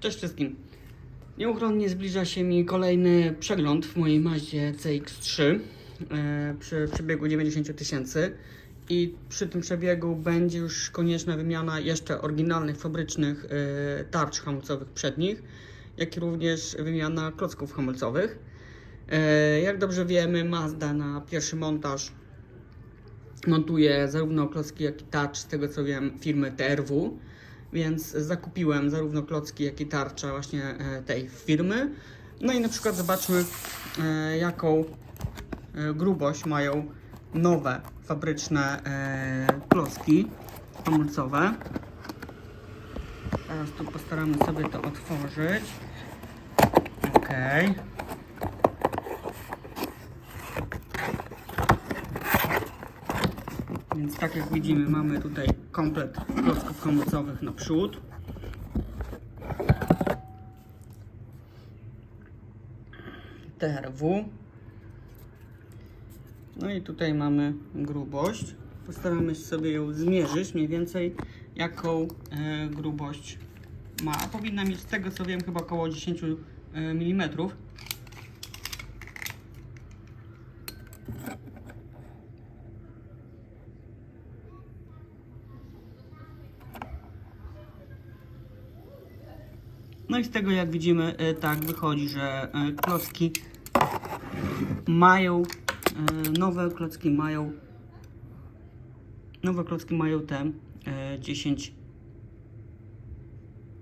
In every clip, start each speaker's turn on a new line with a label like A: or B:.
A: Cześć wszystkim. Nieuchronnie zbliża się mi kolejny przegląd w mojej Maździe CX-3 e, przy przebiegu 90 000 tysięcy i przy tym przebiegu będzie już konieczna wymiana jeszcze oryginalnych fabrycznych e, tarcz hamulcowych przednich, jak i również wymiana klocków hamulcowych. E, jak dobrze wiemy, Mazda na pierwszy montaż montuje zarówno klocki, jak i tarcz, z tego co wiem, firmy TRW. Więc zakupiłem zarówno klocki, jak i tarcza właśnie e, tej firmy. No i na przykład zobaczmy, e, jaką e, grubość mają nowe fabryczne klocki hamulcowe. Teraz tu postaramy sobie to otworzyć. Okej. Więc tak jak widzimy mamy tutaj komplet klocków hamulcowych na przód. TRW. No i tutaj mamy grubość. Postaramy się sobie ją zmierzyć mniej więcej jaką e, grubość ma. Powinna mieć z tego co wiem chyba około 10 mm. No i z tego jak widzimy e, tak wychodzi, że e, klocki mają e, nowe klocki mają nowe klocki mają te e, 10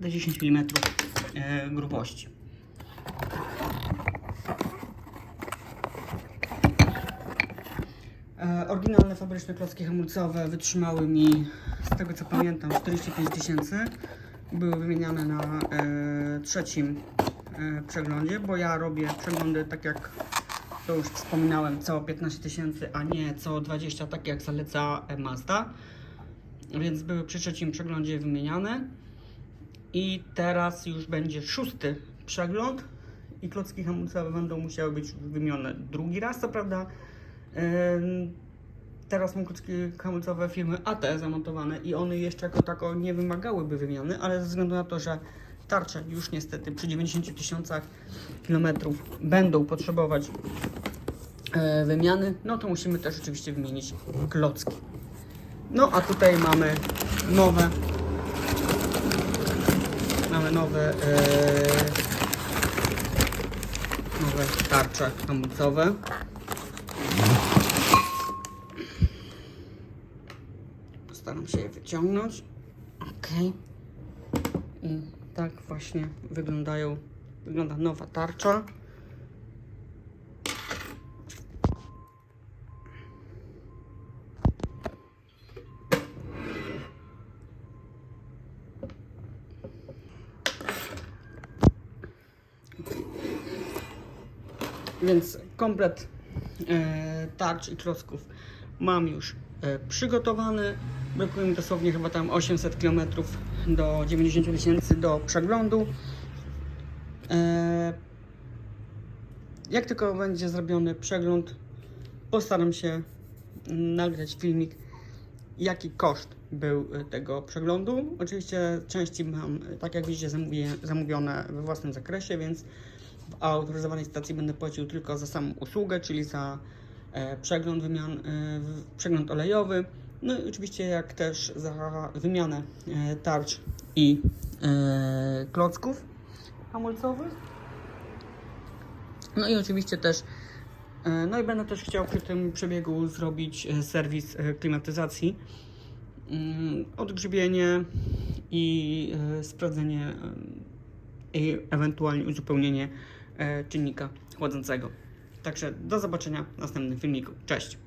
A: do 10 mm grubości. Oryginalne fabryczne klocki hamulcowe wytrzymały mi, z tego co pamiętam, 45 tysięcy. Były wymieniane na e, trzecim e, przeglądzie, bo ja robię przeglądy tak jak to już wspominałem, co 15 tysięcy, a nie co 20, tak jak zaleca e, Mazda. Więc były przy trzecim przeglądzie wymieniane. I teraz już będzie szósty przegląd i klocki hamulcowe będą musiały być wymienione drugi raz, co prawda. Teraz mam klocki hamulcowe firmy AT zamontowane i one jeszcze jako tako nie wymagałyby wymiany, ale ze względu na to, że tarcze już niestety przy 90 tysiącach kilometrów będą potrzebować e, wymiany, no to musimy też oczywiście wymienić klocki. No a tutaj mamy nowe mamy nowe e, nowe tarcze hamulcowe. Postaram się je wyciągnąć. Ok. I tak właśnie wyglądają, wygląda nowa tarcza. Więc komplet e, tarcz i klocków mam już e, przygotowany. Brakuje mi dosłownie chyba tam 800 km do 90 tysięcy do przeglądu. E, jak tylko będzie zrobiony przegląd, postaram się nagrać filmik, jaki koszt był e, tego przeglądu. Oczywiście części mam, e, tak jak widzicie, zamówione we własnym zakresie, więc w autoryzowanej stacji będę płacił tylko za samą usługę, czyli za przegląd, wymian, przegląd olejowy. No i oczywiście jak też za wymianę e, tarcz i e, klocków hamulcowych. No i oczywiście też e, no i będę też chciał przy tym przebiegu zrobić serwis klimatyzacji. Mm, Odgrzebienie i sprawdzenie i ewentualnie uzupełnienie czynnika chłodzącego. Także do zobaczenia w następnym filmiku. Cześć!